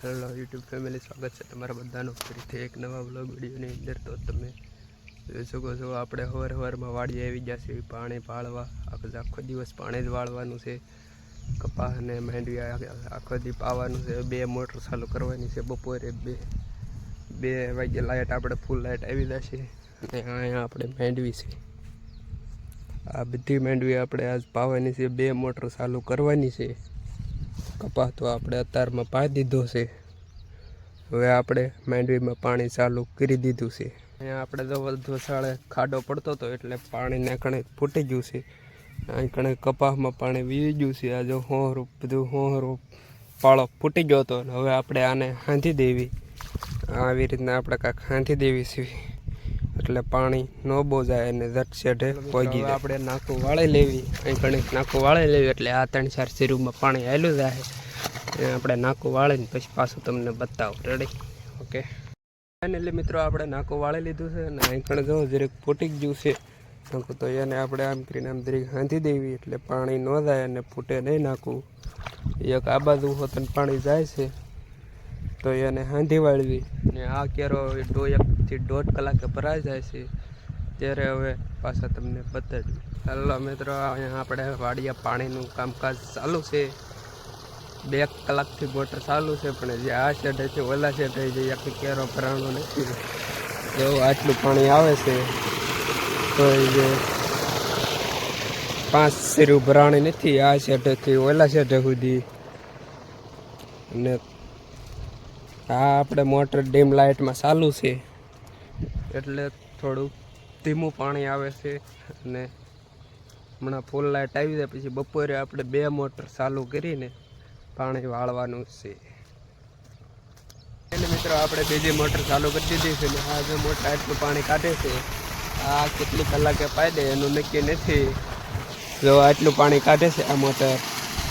Hello YouTube family સ્વાગત છે તમારા બધાનું. ફરીથી એક નવા બ્લોગ વિડીયોની અંદર તો તમે જોઈ શકો છો, આપણે હવાર હવારમાં વાડીએ આવી ગયા છે પાણી પાળવા આખો આખો દિવસ પાણી જ વાળવાનું છે. કપાસ અને માંડવી આખો દી પાવાનું છે. બે મોટર ચાલુ કરવાની છે બપોરે. બે બે વાગે લાઇટ આપણે ફૂલ લાઇટ આવી જશે. અને અહીંયા આપણે માંડવી છે. આ બધી માંડવી આપણે આજ પાવાની છે. બે મોટર ચાલુ કરવાની છે. કપાસ તો આપણે અત્યારમાં પાઈ દીધો છે. હવે આપણે માંડવીમાં પાણી ચાલુ કરી દીધું છે. અહીંયા આપણે જો વધુ સાળે ખાડો પડતો હતો એટલે પાણી નાખણે ફૂટી ગયું છે. અહીં કણે કપાસમાં પાણી વીવી ગયું છે. આ જો હોહરું, બધું હોહરું પાળો ફૂટી ગયો હતો. હવે આપણે આને હાંધી દેવી. આવી રીતના આપણે કાંઈક હાંધી દેવી છે. એટલે પાણી ન જાય અને ઝટ શેઢે પોગી જાય. આપણે નાખું વાળી લેવી. અહીં ઘણી નાખું વાળી લેવી એટલે આ ત્રણ ચાર સીરૂમાં પાણી આવેલું જાય એ આપણે નાકું વાળીને પછી પાછું તમને બતાવું. રેડી ઓકે ફાઇનલી મિત્રો આપણે નાખું વાળી લીધું છે અને અહીં કણે જો જરીક ફૂટી ગયું છે. નાખું તો એને આપણે આમ કરીને આમ જરીક હાંધી દેવી એટલે પાણી ન જાય અને ફૂટે નહીં નાખવું. એક આ બાજુ હોતને પાણી જાય છે. તો એને હાંધી વાળવી. અને આ કેરો દો એકથી દોઢ કલાકે ભરાઈ જાય છે, ત્યારે હવે પાછા તમને બતાવી હાલો મિત્રો, અહીંયા આપણે વાડિયા પાણીનું કામકાજ ચાલુ છે. બે કલાકથી મોટર ચાલુ છે, પણ જે આ શેડે છે ઓલા શેડે જે આખી કેરો ભરાણો નથી. એવું આટલું પાણી આવે છે, તો જે પાંચ શેરું ભરાણી નથી, આ શેડેથી ઓલા શેડે સુધી. અને આ આપણે મોટર ડીમ લાઇટમાં ચાલુ છે. એટલે થોડું ધીમું પાણી આવે છે અને હમણાં ફૂલ લાઇટ આવી જાય પછી બપોરે આપણે બે મોટર ચાલુ કરીને પાણી વાળવાનું છે. એટલે મિત્રો આપણે બીજી મોટર ચાલુ કરી દીધી છે ને આ જે મોટર આટલું પાણી કાઢે છે, આ કેટલી કલાકે પાઈ દે એનું નક્કી નથી. જો આટલું પાણી કાઢે છે આ મોટર,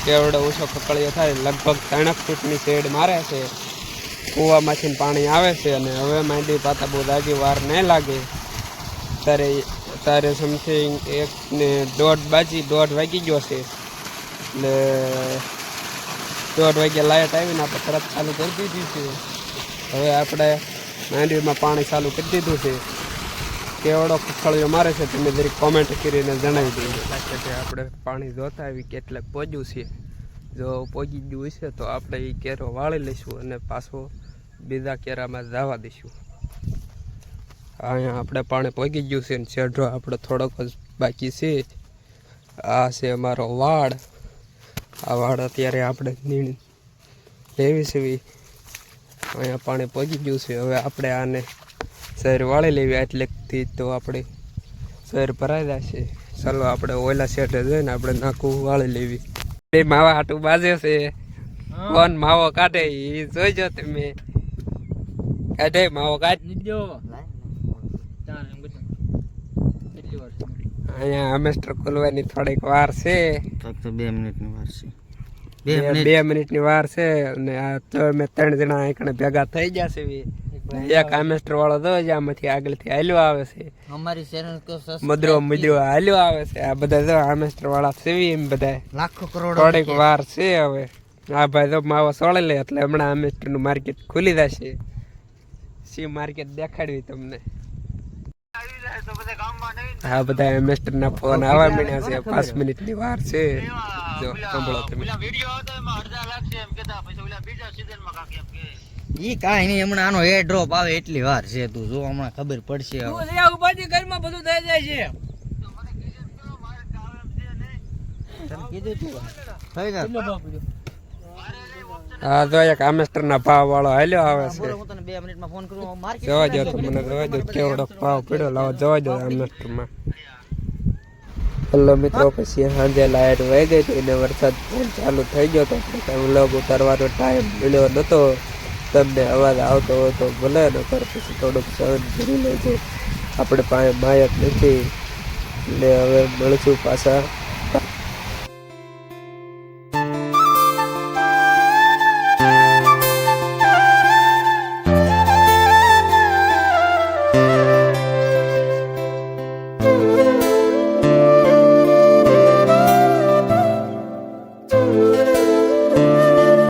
કેવડો ઓછો કકળિયો થાય, લગભગ ત્રણક ફૂટની શેડ મારે છે. કૂવામાંથી પાણી આવે છે અને હવે માંડી પાતા બહુ દાજી વાર નહીં લાગે. ત્યારે ત્યારે સમથિંગ એક ને દોઢ બાજી, દોઢ વાગી ગયો છે. એટલે દોઢ વાગ્યા લાઇટ આવીને આપણે તરત ચાલુ કરી દીધી છે. હવે આપણે માંડવીમાં પાણી ચાલુ કરી દીધું છે. કેવડો ખખળિયો મારે છે, તમે જરીક કોમેન્ટ કરીને જણાવી દઈએ આપણે પાણી જોતા આવી કેટલે પહોંચ્યું છે. જો પોગી ગયું હશે તો આપણે એ કેરો વાળી લઈશું અને પાછો બીજા કેરામાં જવા દઈશું. અહીંયા આપણે પાણી પોગી ગયું છે ને શેઢો આપણે થોડોક જ બાકી છે. આ છે અમારો વાડ. આ વાડ અત્યારે આપણે નીણ લેવી છે અહીંયા પાણી પહોંચી ગયું છે. હવે આપણે આને શહેર વાળી લેવી એટલેથી તો આપણે શહેર ભરાઈ જશે. ચાલો આપણે ઓયલા શેઠે જઈને આપણે નાખું વાળી લેવી. એ માવા હાટું બાજે છે. કોણ માવો કાઢે એ જોઈજો તમે. કાઢે માવો કાઢ. અહીંયા હમેસ્ટર ખોલવાની થોડીક વાર છે. ફક્ત બે મિનિટની વાર છે. બે બે મિનિટ. ની મિનિટની વાર છે અને આ તો અમે ત્રણ જણા ભેગા થઈ જશે એક આમેસ્ટર વાળો તો જ આમાંથી આગળથી હાલ્યો આવે છે. અમારી ચેનલ તો મદરો મદરો હાલ્યો આવે છે. આ બધા તો આમેસ્ટર વાળા સેવી એમ બધા. લાખો કરોડ થોડીક વાર છે હવે. આ ભાઈ તો માવો સોળે લે એટલે હમણાં આમેસ્ટરનું માર્કેટ ખુલી જશે. સી માર્કેટ દેખાડવી તમને? હા બધા એમેસ્ટર ના ફોન આવવા મળ્યા છે. પાંચ મિનિટની વાર છે. જો સાંભળો તમે. ઈ કાઈ નહીં હમણાં આનો એર ડ્રોપ આવે એટલી વાર છે તું જો હમણાં ખબર પડશે હવે. તને કીધું તું થઈ ને હા જો એક આમેસ્ટર ના ભાવ વાળો હાલ્યો આવે છે. હું તને બે મિનિટમાં ફોન કરું માર્કેટ જવા દો તો મને જવા દો કેવડો ભાવ પડ્યો? લાવો જવા દો આમેસ્ટરમાં હેલો મિત્રો પછી સાંજે લાઇટ વહી ગઈ હતી અને વરસાદ ચાલુ થઈ ગયો કાંઈ વ્લોગ ઉતારવાનો ટાઈમ મળ્યો નહોતો તમને અવાજ આવતો હોય તો ભલે નકર પછી થોડુંક સહન કરી લેજો. આપણે પાસે માયક નથી. એટલે હવે મળશું પાછા.